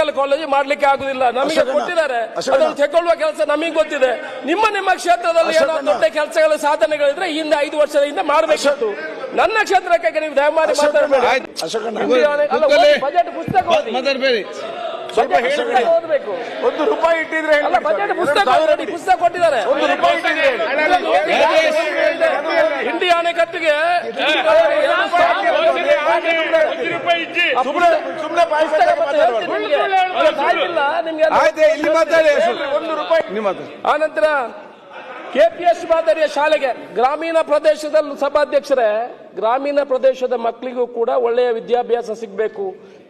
Medical college ಮಾಡ್ಲಿಕ್ಕೆ ಆಗುದಿಲ್ಲ. ನಮಗೆ ಕೊಟ್ಟಿದ್ದಾರೆ. ಅದನ್ನು ತೆಗೊಳ್ಳುವ ಕೆಲಸ ನಮಗೆ ಗೊತ್ತಿದೆ. ನಿಮ್ಮ ನಿಮ್ಮ ಕ್ಷೇತ್ರದಲ್ಲಿ ಏನೋ. ದೊಡ್ಡ ಕೆಲಸಗಳ ಸಾಧನೆಗಳಿದ್ರೆ ಹಿಂದೆ ಐದು ವರ್ಷದ ಹಿಂದೆ ಮಾಡಬೇಕಿತ್ತು ನನ್ನ ಕ್ಷೇತ್ರಕ್ಕೆ ನೀವು ದಯಮಾಡಿ ಮಾತಾಡಬೇಡಿ. ಬಜೆಟ್ ಪುಸ್ತಕ ಓದಿ. ಸ್ವಲ್ಪ ಹೇಳಿ. ಓದಬೇಕು ಒಂದು ರೂಪಾಯಿ ಇಟ್ಟಿದ್ರೆ ಅಲ್ಲ ಬಜೆಟ್ ಪುಸ್ತಕ ಪುಸ್ತಕ ಕೊಟ್ಟಿದ್ದಾರೆ ಒಂದು ರೂಪಾಯಿ ಇಟ್ಟಿದ್ರೆ ಇಂಡಿ ಅಣೆಕಟ್ಟಿಗೆ ಸುಮ್ಮನೆ ಸುಮ್ಮನೆ ನಿಮ್ಗೆ. ಆಯ್ತು ಇಲ್ಲಿ ಮಾತಾಡಿ ಒಂದು ರೂಪಾಯಿ ಕೆಪಿಎಸ್ ಮಾದರಿಯ ಶಾಲೆಗೆ ಗ್ರಾಮೀಣ ಪ್ರದೇಶದ ಸಭಾಧ್ಯಕ್ಷರೇ, ಗ್ರಾಮೀಣ ಪ್ರದೇಶದ ಮಕ್ಕಳಿಗೂ ಕೂಡ ಒಳ್ಳೆಯ ವಿದ್ಯಾಭ್ಯಾಸ ಸಿಗಬೇಕು.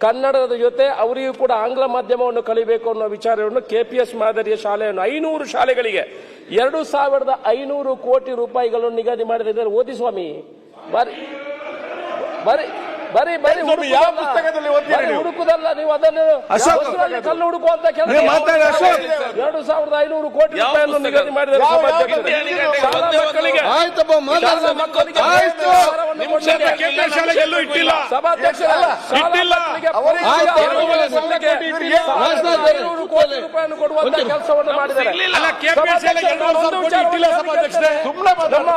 ಕನ್ನಡದ ಜೊತೆ ಅವರಿಗೂ ಕೂಡ ಆಂಗ್ಲ ಮಾಧ್ಯಮವನ್ನು ಕಲಿಬೇಕು ಅನ್ನೋ ವಿಚಾರವನ್ನು ಕೆ ಪಿ ಎಸ್ ಮಾದರಿಯ ಶಾಲೆಯನ್ನು ಐನೂರು ಶಾಲೆಗಳಿಗೆ ಎರಡು ಸಾವಿರದ ಐನೂರು ಕೋಟಿ ರೂಪಾಯಿಗಳನ್ನು ನಿಗದಿ ಮಾಡಿದ್ರೆ ಓದಿ ಸ್ವಾಮಿ. ಬರಿ ಬರಿ. ಬರಿ ಬರೀ ಯಾವ. ಪುಸ್ತಕದಲ್ಲಿ ಓದ್ತೀರಿ? ಹುಡುಕುದಲ್ಲ ನೀವು ಅದನ್ನು ಕಲ್ಲು ಹುಡುಕುವಂತ ಕೆಲಸ ನೀವು ಮಾತಾಡಿ, ಅಶೋಕ್. ಎರಡು ಸಾವಿರದ ಐನೂರು ಕೋಟಿ ರೂಪಾಯಿಯನ್ನು ನಿಗದಿ ಮಕ್ಕಳಿಗೆ ಆಯ್ತಪ್ಪ ಮಾತಾಡ. ಮಕ್ಕಳಿಗೆ ಆಯ್ತು. ರೂಪಾಯಿಯನ್ನು ಕೊಡುವಂತ ಕೆಲಸವನ್ನು ಮಾಡಿದ್ದಾರೆ. ನಮ್ಮ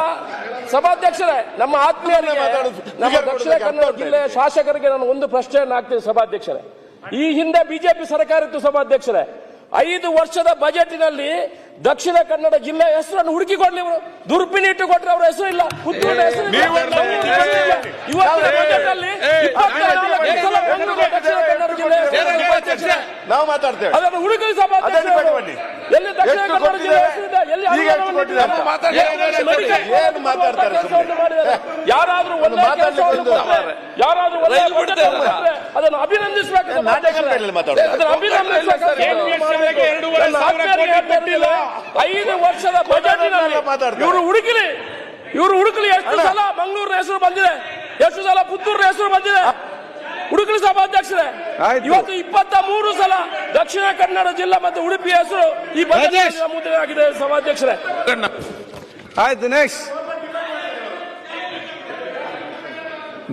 ಸಭಾಧ್ಯಕ್ಷರೇ. ನಮ್ಮ ಆತ್ಮೀಯರಿಗೆ ಮಾತಾಡೋದು. ನಮ್ಮ ದಕ್ಷಿಣ ಕನ್ನಡ ಜಿಲ್ಲೆಯ ಶಾಸಕರಿಗೆ ನಾನು ಒಂದು ಪ್ರಶ್ನೆಯನ್ನು ಹಾಕ್ತೀನಿ ಸಭಾಧ್ಯಕ್ಷರೇ. ಈ ಹಿಂದೆ ಬಿಜೆಪಿ ಸರ್ಕಾರ ಇತ್ತು ಸಭಾಧ್ಯಕ್ಷರೇ. ಐದು ವರ್ಷದ ಬಜೆಟ್ನಲ್ಲಿ ದಕ್ಷಿಣ ಕನ್ನಡ ಜಿಲ್ಲೆ ಹೆಸರನ್ನು ಹುಡುಕಿಕೊಡ್ಲಿ ಇವರು. ದುರ್ಪಿನಿ ಇಟ್ಟುಕೊಟ್ರೆ ಅವರ ಹೆಸರು ಇಲ್ಲ. ಪುತ್ತೂರಿನ ಹೆಸರು ಇಲ್ಲ. ನೀವೆಲ್ಲ ಇವತ್ತಿನ ಇವತ್ತಿನ ಬಜೆಟ್ನಲ್ಲಿ ಇಪ್ಪತ್ನಾಲ್ಕು ಸಲ ಬೆಂಗಳೂರು ದಕ್ಷಿಣ ಕನ್ನಡ ಜಿಲ್ಲೆಯ ಹೆಸರು ಸಭಾಧ್ಯಕ್ಷರೇ. ನಾವು ಮಾತಾಡ್ತೇವೆ. ಅದನ್ನು ಎಷ್ಟು ಕೊಟ್ಟಿದ್ದಾರೆ? ಈಗ ಎಷ್ಟು ಕೊಟ್ಟಿದ್ದಾರೆ? ಏನು ಮಾತಾಡ್ತಾರೆ. ಯಾರಾದ್ರೂ ಒಳ್ಳೆ ಮಾತಾಡ್ಲಿಕ್ಕೆ ಒಂದು- ಕೊಟ್ರೆ, ಯಾರಾದ್ರೂ ಒಳ್ಳೆ ರೈಲು ಬಿಡ್ತಾರೆ. ಕೆಲಸವನ್ನು ಕೊಟ್ರೆ, ಅದನ್ನು ಅಭಿನಂದಿಸಬೇಕು. ಅದನ್ನು ಎರಡೂವರೆ ಸಾವಿರ ಆತ್ಮೀಯರಿಗೆ ಕೋಟಿ ಕೊಟ್ಟಿಲ್ಲ. ಐದು ವರ್ಷದ ಬಜೆಟಿನಲ್ಲಿ ಮಾತಾಡ್ತಾರೆ. ಇವರು ಹುಡುಕಲಿ. ಇವರು ಹುಡುಕಲಿ. ಎಷ್ಟು ಸಲ ಮಂಗಳೂರಿನ ಹೆಸರು ಬಂದಿದೆ? ಎಷ್ಟು ಸಲ ಪುತ್ತೂರಿನ ಹೆಸರು ಬಂದಿದೆ? ಹುಡುಕಲಿ ಸಭಾಧ್ಯಕ್ಷರೇ. ಇವತ್ತು ಇಪ್ಪತ್ತ ಮೂರು ಸಲ ದಕ್ಷಿಣ ಕನ್ನಡ ಜಿಲ್ಲಾ ಮತ್ತು ಉಡುಪಿ ಹೆಸರು ಈ. ಮುದ್ರೆಯಾಗಿದೆ ಸಭಾಧ್ಯಕ್ಷರೇ. ಆಯ್ತು ನೆಕ್ಸ್ಟ್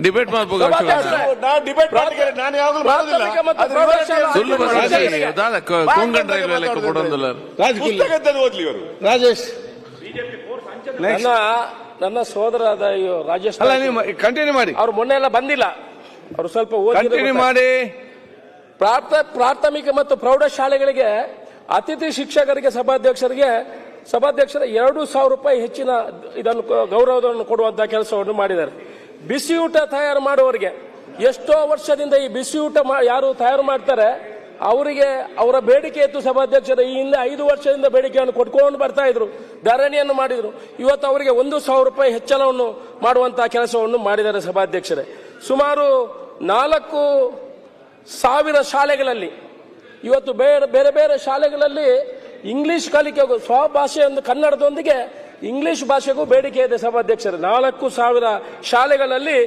ಡಿಬೇಟ್ ಮಾಡಬಹುದು ಅದು ರೈಲ್ವೆ ಲೆಕ್ಕ ಕೊಡೋದಿಲ್ಲ ಓದ್ಲಿ ಇವರು. ರಾಜೇಶ್. ನನ್ನ ನನ್ನ ಸೋದರಾದ ಇವ್ರು ರಾಜೇಶ್ ಅಲ್ಲ ನೀವು ಕಂಟಿನ್ಯೂ ಮಾಡಿ. ಅವ್ರು ಮೊನ್ನೆ ಎಲ್ಲ ಬಂದಿಲ್ಲ. ಅವರು ಸ್ವಲ್ಪ ಕಂಟಿನ್ಯೂ ಮಾಡಿ. ಪ್ರಾಥ- ಪ್ರಾಥಮಿಕ ಮತ್ತು ಪ್ರೌಢಶಾಲೆಗಳಿಗೆ ಅತಿಥಿ ಶಿಕ್ಷಕರಿಗೆ ಸಭಾಧ್ಯಕ್ಷರಿಗೆ ಸಭಾಧ್ಯಕ್ಷರ ಎರಡು ಸಾವಿರ ರೂಪಾಯಿ ಹೆಚ್ಚಿನ ಇದನ್ನು ಗೌರವವನ್ನು ಕೊಡುವಂತಹ ಕೆಲಸವನ್ನು ಮಾಡಿದ್ದಾರೆ. ಬಿಸಿಯೂಟ ತಯಾರು ಮಾಡುವವರಿಗೆ ಎಷ್ಟೋ ವರ್ಷದಿಂದ ಈ ಬಿಸಿಯೂಟ ಮಾ- ಯಾರು ತಯಾರು ಮಾಡ್ತಾರೆ ಅವರಿಗೆ ಅವರ ಬೇಡಿಕೆ ಇತ್ತು ಸಭಾಧ್ಯಕ್ಷರ. ಈ ಹಿಂದೆ ಐದು ವರ್ಷದಿಂದ ಬೇಡಿಕೆಯನ್ನು ಕೊಟ್ಕೊಂಡು ಬರ್ತಾ ಇದ್ರು ಧರಣಿಯನ್ನು ಮಾಡಿದ್ರು. ಇವತ್ತು ಅವರಿಗೆ ಒಂದು ಸಾವಿರ ರೂಪಾಯಿ ಹೆಚ್ಚಳವನ್ನು ಮಾಡುವಂತಹ ಕೆಲಸವನ್ನು ಮಾಡಿದ್ದಾರೆ ಸಭಾಧ್ಯಕ್ಷರೇ. ಸುಮಾರು ನಾಲ್ಕು ಸಾವಿರ ಶಾಲೆಗಳಲ್ಲಿ, ಇವತ್ತು ಬೇರೆ ಬೇರೆ ಬೇರೆ ಶಾಲೆಗಳಲ್ಲಿ ಇಂಗ್ಲಿಷ್ ಕಲಿಕೆಗೂ ಸ್ವಭಾಷೆ ಒಂದು ಕನ್ನಡದೊಂದಿಗೆ ಇಂಗ್ಲಿಷ್ ಭಾಷೆಗೂ ಬೇಡಿಕೆ ಇದೆ ಸಭಾಧ್ಯಕ್ಷರು. ನಾಲ್ಕು ಸಾವಿರ ಶಾಲೆಗಳಲ್ಲಿ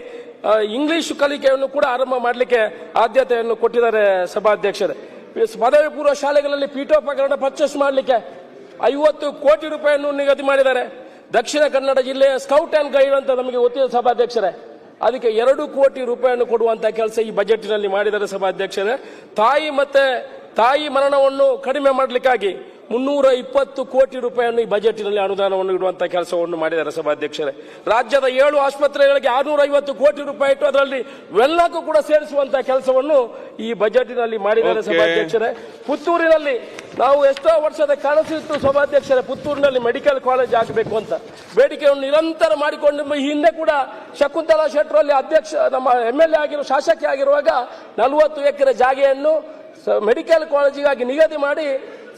ಇಂಗ್ಲಿಷ್ ಕಲಿಕೆಯನ್ನು ಕೂಡ ಆರಂಭ ಮಾಡಲಿಕ್ಕೆ ಆದ್ಯತೆಯನ್ನು ಕೊಟ್ಟಿದ್ದಾರೆ ಸಭಾಧ್ಯಕ್ಷರು. ಪದವಿ ಪೂರ್ವ ಶಾಲೆಗಳಲ್ಲಿ ಪೀಠೋಪಕರಣ ಪರ್ಚೇಸ್ ಮಾಡಲಿಕ್ಕೆ ಐವತ್ತು ಕೋಟಿ ರೂಪಾಯಿಯನ್ನು ನಿಗದಿ ಮಾಡಿದ್ದಾರೆ. ದಕ್ಷಿಣ ಕನ್ನಡ ಜಿಲ್ಲೆಯ ಸ್ಕೌಟ್ ಆ್ಯಂಡ್ ಗೈಡ್ ಅಂತ ನಮಗೆ ಗೊತ್ತಿದೆ ಸಭಾಧ್ಯಕ್ಷರೇ. ಅದಕ್ಕೆ ಎರಡು ಕೋಟಿ ರೂಪಾಯಿಯನ್ನು ಕೊಡುವಂತಹ ಕೆಲಸ ಈ ಬಜೆಟ್ನಲ್ಲಿ ಮಾಡಿದ್ದಾರೆ ಸಭಾಧ್ಯಕ್ಷರೇ. ತಾಯಿ ಮತ್ತೆ ತಾಯಿ ಮರಣವನ್ನು ಕಡಿಮೆ ಮಾಡಲಿಕ್ಕಾಗಿ ಮುನ್ನೂರ ಇಪ್ಪತ್ತು ಕೋಟಿ ರೂಪಾಯಿಯನ್ನು ಈ ಬಜೆಟ್ನಲ್ಲಿ ಅನುದಾನವನ್ನು ಇಡುವಂತಹ ಕೆಲಸವನ್ನು ಮಾಡಿದ್ದಾರೆ ಸಭಾಧ್ಯಕ್ಷರೇ. ರಾಜ್ಯದ ಏಳು ಆಸ್ಪತ್ರೆಗಳಿಗೆ ಆರುನೂರ ಐವತ್ತು ಕೋಟಿ ರೂಪಾಯಿ ಇಟ್ಟು ಅದರಲ್ಲಿ ಎಲ್ಲಕ್ಕೂ ಕೂಡ ಸೇರಿಸುವಂತಹ ಕೆಲಸವನ್ನು ಈ ಬಜೆಟ್ನಲ್ಲಿ ಮಾಡಿದ್ದಾರೆ ಸಭಾಧ್ಯಕ್ಷರೇ. ಪುತ್ತೂರಿನಲ್ಲಿ ನಾವು ಎಷ್ಟೋ ವರ್ಷದ ಕನಸಿತ್ತು ಸಭಾಧ್ಯಕ್ಷರೇ ಪುತ್ತೂರಿನಲ್ಲಿ ಮೆಡಿಕಲ್ ಕಾಲೇಜ್ ಆಗಬೇಕು ಅಂತ. ಬೇಡಿಕೆಯನ್ನು ನಿರಂತರ ಮಾಡಿಕೊಂಡು ಈ ಹಿಂದೆ ಕೂಡ ಶಕುಂತಲಾ ಶೆಟ್ಟರ್ ಅಲ್ಲಿ ಅಧ್ಯಕ್ಷ ನಮ್ಮ ಎಂ ಎಲ್ ಎ ಆಗಿರೋ ಶಾಸಕಿ ಆಗಿರುವಾಗ ನಲವತ್ತು ಎಕರೆ ಜಾಗೆಯನ್ನು ಮೆಡಿಕಲ್ ಕಾಲೇಜಿಗಾಗಿ ನಿಗದಿ ಮಾಡಿ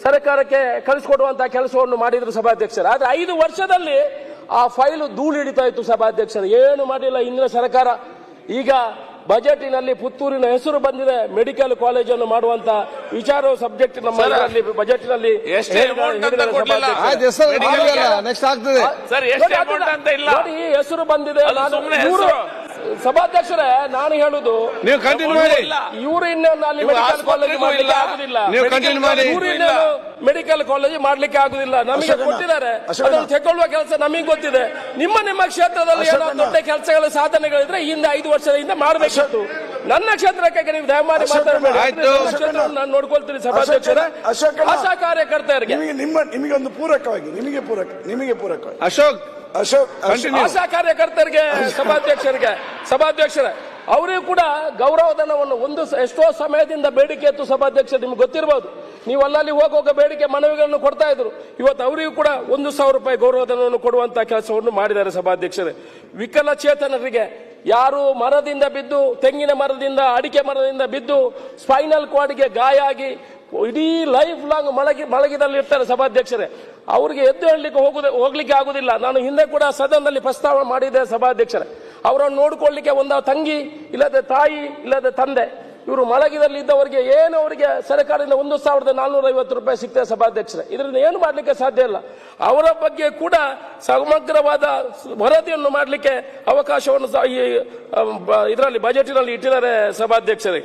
ಸರ್ಕಾರಕ್ಕೆ ಕಳಿಸಿಕೊಡುವಂತಹ ಕೆಲಸವನ್ನು ಮಾಡಿದ್ರು ಸಭಾಧ್ಯಕ್ಷರು. ಆದ್ರೆ ಐದು ವರ್ಷದಲ್ಲಿ ಆ ಫೈಲು ಧೂಳು ಹಿಡಿತಾ ಇತ್ತು ಸಭಾಧ್ಯಕ್ಷರು. ಏನು ಮಾಡಿಲ್ಲ ಇಂದಿನ ಸರ್ಕಾರ. ಈಗ ಬಜೆಟಿನಲ್ಲಿ ಪುತ್ತೂರಿನ ಹೆಸರು ಬಂದಿದೆ ಮೆಡಿಕಲ್ ಕಾಲೇಜನ್ನು ಮಾಡುವಂತ ವಿಚಾರ ಸಬ್ಜೆಕ್ಟ್ ನಮ್ಮ ಬಜೆಟ್ನಲ್ಲಿ ಎಷ್ಟೇ ಹೇಳಿದ್ದಾರೆ- ಅಂತ ಕೊಡ್ಲಿಲ್ಲ. ಸಭಾಧ್ಯಕ್ಷರು. ಹೆಸರು ನೆಕ್ಸ್ಟ್ ಆಗ್ತದೆ. ಸರ್ ಎಷ್ಟು ಅಮೌಂಟ್ ಅಂತ ಇಲ್ಲ. ನೋಡಿ ಹೆಸರು ಬಂದಿದೆ ಸಭಾಧ್ಯಕ್ಷರೇ ನಾನು ಹೇಳುದು ನೀವು ಕಂಟಿನ್ಯೂ ಮಾಡಿ. ಇವರು ಇನ್ನೊಂದು ಅಲ್ಲಿ ಮೆಡಿಕಲ್ ಕಾಲೇಜ್ ಆಸ್ಪತ್ರೆಗೂ ಮಾಡ್ಲಿಕ್ಕೆ ಇಲ್ಲ. ಆಗುದಿಲ್ಲ. ನೀವು ಕಂಟಿನ್ಯೂ ಮಾಡಿ. ಮೆಡಿಕಲ್ ಕಾಲೇಜ್ ಮಾಡ್ಲಿಕ್ಕೆ ಆಗುದಿಲ್ಲ. ನಮಗೆ ಕೊಟ್ಟಿದ್ದಾರೆ. ಅದನ್ನು ತೆಗೊಳ್ಳುವ ಕೆಲಸ ನಮಗೆ ಗೊತ್ತಿದೆ. ನಿಮ್ಮ ನಿಮ್ಮ ಕ್ಷೇತ್ರದಲ್ಲಿ ಏನೋ ಅಶೋಕಣ್ಣ. ದೊಡ್ಡ ಕೆಲಸಗಳ ಸಾಧನೆಗಳಿದ್ರೆ ಈ ಹಿಂದೆ ಐದು ವರ್ಷದ ಹಿಂದೆ ಮಾಡಬೇಕಿತ್ತು ನನ್ನ ಕ್ಷೇತ್ರಕ್ಕೆ ನೀವು ದಯಮಾಡಿ ನಾನು ನೋಡ್ಕೊಳ್ತೀನಿ ಸಭಾಧ್ಯಕ್ಷರ. ಆಶಾ ಕಾರ್ಯಕರ್ತರಿಗೆ ನಿಮಗೆ ನಿಮ್ಮ ನಿಮಗೆ ಒಂದು ಪೂರಕವಾಗಿ ನಿಮಗೆ ಪೂರಕ ನಿಮಗೆ ಪೂರಕವಾಗಿ. ಅಶೋಕ್ ಅಶೋಕ್. ಆಶಾ ಕಾರ್ಯಕರ್ತರಿಗೆ ಸಭಾಧ್ಯಕ್ಷರಿಗೆ ಸಭಾಧ್ಯಕ್ಷರ ಅವರಿಗೂ ಕೂಡ ಗೌರವಧನವನ್ನು ಒಂದು ಸ- ಎಷ್ಟೋ ಸಮಯದಿಂದ ಬೇಡಿಕೆ ಇತ್ತು ಸಭಾಧ್ಯಕ್ಷ ನಿಮ್ಗೆ ಗೊತ್ತಿರಬಹುದು ನೀವು ಅಲ್ಲಲ್ಲಿ ಹೋಗುವಾಗ ಬೇಡಿಕೆ ಮನವಿಗಳನ್ನು ಕೊಡ್ತಾ ಇದ್ರು. ಇವತ್ತು ಅವರಿಗೂ ಕೂಡ ಒಂದು ಸಾವಿರ ರೂಪಾಯಿ ಗೌರವಧನವನ್ನು ಕೊಡುವಂತಹ ಕೆಲಸವನ್ನು ಮಾಡಿದ್ದಾರೆ ಸಭಾಧ್ಯಕ್ಷರೇ. ವಿಕಲಚೇತನರಿಗೆ ಯಾರು ಮರದಿಂದ ಬಿದ್ದು ತೆಂಗಿನ ಮರದಿಂದ ಅಡಿಕೆ ಮರದಿಂದ ಬಿದ್ದು ಸ್ಪೈನಲ್ ಕಾರ್ಡ್ಗೆ ಗಾಯ ಆಗಿ ಇಡೀ ಲೈಫ್ ಲಾಂಗ್ ಮಳಗಿ ಮಳಗಿದಲ್ಲಿ ಇರ್ತಾರೆ ಸಭಾಧ್ಯಕ್ಷರೇ. ಅವರಿಗೆ ಎದ್ದು ಹೇಳಲಿಕ್ಕೆ ಹೋಗುದ, ಹೋಗ್ಲಿಕ್ಕೆ ಆಗುದಿಲ್ಲ. ನಾನು ಹಿಂದೆ ಕೂಡ ಸದನದಲ್ಲಿ ಪ್ರಸ್ತಾವ ಮಾಡಿದೆ ಸಭಾಧ್ಯಕ್ಷರೇ. ಅವರನ್ನು ನೋಡಿಕೊಳ್ಳಿಕ್ಕೆ ಒಂದು ತಂಗಿ, ಇಲ್ಲದೆ ತಾಯಿ, ಇಲ್ಲದೆ ತಂದೆ. ಇವರು ಮಲಗಿದಲ್ಲಿ ಇದ್ದವರಿಗೆ ಏನು ಅವರಿಗೆ ಸರ್ಕಾರದಿಂದ ಒಂದು ಸಾವಿರದ ನಾಲ್ನೂರ ಐವತ್ತು ರೂಪಾಯಿ ಸಿಗ್ತದೆ ಸಭಾಧ್ಯಕ್ಷರೇ. ಇದರಿಂದ ಏನು ಮಾಡಲಿಕ್ಕೆ ಸಾಧ್ಯ ಇಲ್ಲ. ಅವರ ಬಗ್ಗೆ ಕೂಡ ಸಮಗ್ರವಾದ ವರದಿಯನ್ನು ಮಾಡಲಿಕ್ಕೆ ಅವಕಾಶವನ್ನು ಇದರಲ್ಲಿ ಬಜೆಟಿನಲ್ಲಿ ಇಟ್ಟಿದ್ದಾರೆ ಸಭಾಧ್ಯಕ್ಷರೇ.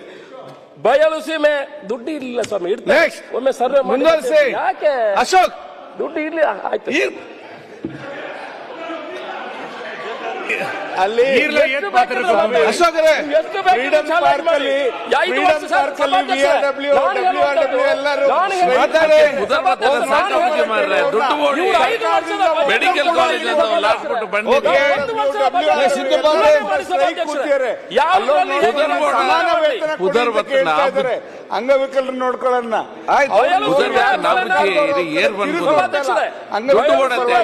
ಬಯಲು ಸೀಮೆ ದುಡ್ಡು ಇಲ್ಲ ಸ್ವಾಮಿ ಇಡ್ತಾರೆ. Next. ಒಮ್ಮೆ ಸರ್ವೆ ಮಾಡಿ ಮುಂದುವರಿಸಿ ಯಾಕೆ ಅಶೋಕ್ ದುಡ್ಡು ಇಲ್ಲ ಆಯ್ತು ಅಲ್ಲಿ ಚಾಲೆಂಜ್ Park ಮಾಡಿ. ಅಲ್ಲಿ, ಸಭಾಧ್ಯಕ್ಷರೇ, VRW, ನಾನು ಹೇಳುವಂಥದ್ದು, WRW ಎಲ್ಲರೂ ಮಾತಾಡಿ. ದುಡ್ಡು ಓಡಿ ಮೆಡಿಕಲ್ ಕಾಲೇಜ್ WRW ಬಗ್ಗೆ ಸಿದ್ದಪ್ಪ ಅವರೇ, ಕೂತಿದ್ದಾರೆ. ಯಾವುದ್ರಲ್ಲಿ ಅಂಗವಿಕಲರು ನೋಡ್ಕೊಳ್ಳೋಣ.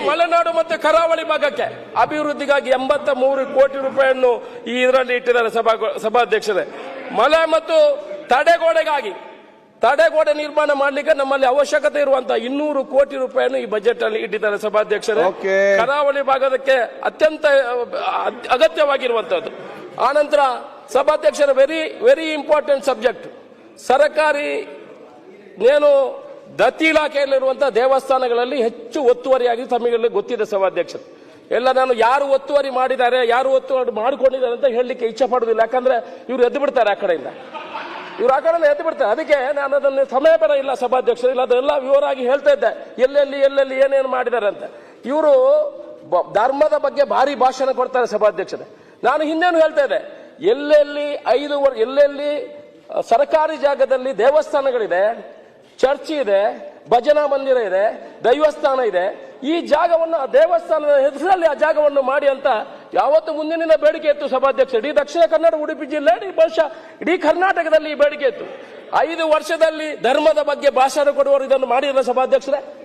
ಮಲೆನಾಡು ಮತ್ತು ಕರಾವಳಿ ಭಾಗಕ್ಕೆ ಅಭಿವೃದ್ಧಿಗಾಗಿ ಎಂಬತ್ತ ಮೂರು ಕೋಟಿ ರೂಪಾಯಿಯನ್ನು ಈ ಇದರಲ್ಲಿ ಇಟ್ಟಿದ್ದಾರೆ ಸಭಾ ಸಭಾಧ್ಯಕ್ಷರೇ. ಮಲೆ ಮತ್ತು ತಡೆಗೋಡೆಗಾಗಿ ತಡೆಗೋಡೆ ನಿರ್ಮಾಣ ಮಾಡಲಿಕ್ಕೆ ನಮ್ಮಲ್ಲಿ ಅವಶ್ಯಕತೆ ಇರುವಂತಹ ಇನ್ನೂರು ಕೋಟಿ ರೂಪಾಯಿಯನ್ನು ಈ ಬಜೆಟ್ ಅಲ್ಲಿ ಇಟ್ಟಿದ್ದಾರೆ ಸಭಾಧ್ಯಕ್ಷರು. ಕರಾವಳಿ ಭಾಗದಕ್ಕೆ ಅತ್ಯಂತ ಅಗತ್ಯವಾಗಿರುವಂತಹದ್ದು ಅಗತ್ಯವಾಗಿರುವಂತದ್ದು ಆನಂತರ ಸಭಾಧ್ಯಕ್ಷರ ವೆರಿ ವೆರಿ ಇಂಪಾರ್ಟೆಂಟ್ ಸಬ್ಜೆಕ್ಟ್ ಸರ್ಕಾರಿ ಏನು ದತ್ತಿ ಇಲಾಖೆಯಲ್ಲಿರುವಂತಹ ದೇವಸ್ಥಾನಗಳಲ್ಲಿ ಹೆಚ್ಚು ಒತ್ತುವರಿಯಾಗಿ ತಮಗೆ ಗೊತ್ತಿದೆ ಸಭಾಧ್ಯಕ್ಷರು. ಎಲ್ಲ ನಾನು ಯಾರು ಒತ್ತುವರಿ ಮಾಡಿದ್ದಾರೆ, ಯಾರು ಒತ್ತುವರಿ ಮಾಡಿಕೊಂಡಿದ್ದಾರೆ ಅಂತ ಹೇಳಲಿಕ್ಕೆ ಇಚ್ಛೆ ಪಡುವುದಿಲ್ಲ. ಯಾಕಂದ್ರೆ ಇವ್ರು ಎದ್ದು ಬಿಡ್ತಾರೆ ಆ ಕಡೆಯಿಂದ. ಇವ್ರು ಆ ಕಡೆಯಿಂದ ಎದ್ದು ಬಿಡ್ತಾರೆ. ಅದಕ್ಕೆ ನಾನು ಅದನ್ನು ಸಮಯ ಬೇಡ ಇಲ್ಲ ಸಭಾಧ್ಯಕ್ಷರು. ಇಲ್ಲ ಅದೆಲ್ಲ ವಿವರವಾಗಿ ಹೇಳ್ತಾ ಇದ್ದೆ. ಎಲ್ಲೆಲ್ಲಿ ಎಲ್ಲೆಲ್ಲಿ ಏನೇನು ಮಾಡಿದ್ದಾರೆ ಅಂತ. ಇವರು ಧರ್ಮದ ಬಗ್ಗೆ ಭಾರಿ ಭಾಷಣ ಕೊಡ್ತಾರೆ ಸಭಾಧ್ಯಕ್ಷರೇ. ನಾನು ಹಿಂದೇನು ಹೇಳ್ತಾ ಇದ್ದೆ. ಎಲ್ಲೆಲ್ಲಿ ಐದು ಎಲ್ಲೆಲ್ಲಿ ಸರ್ಕಾರಿ ಜಾಗದಲ್ಲಿ ದೇವಸ್ಥಾನಗಳಿದೆ, ಚರ್ಚ್ ಇದೆ, ಭಜನಾ ಮಂದಿರ ಇದೆ, ದೈವಸ್ಥಾನ ಇದೆ. ಈ ಜಾಗವನ್ನು ದೇವಸ್ಥಾನದ ಹೆಸರಲ್ಲಿ ಆ ಜಾಗವನ್ನು ಮಾಡಿ ಅಂತ ಯಾವತ್ತು ಮುಂದಿನ ಬೇಡಿಕೆ ಇತ್ತು ಸಭಾಧ್ಯಕ್ಷ. ಇಡೀ ದಕ್ಷಿಣ ಕನ್ನಡ, ಉಡುಪಿ ಜಿಲ್ಲೆ, ಇಡೀ ಬಹುಶಃ ಇಡೀ ಕರ್ನಾಟಕದಲ್ಲಿ ಈ ಬೇಡಿಕೆ ಇತ್ತು. ಐದು ವರ್ಷದಲ್ಲಿ ಧರ್ಮದ ಬಗ್ಗೆ ಭಾಷಣ ಕೊಡುವವರು ಇದನ್ನು ಮಾಡಿಲ್ಲ ಸಭಾಧ್ಯಕ್ಷರೇ.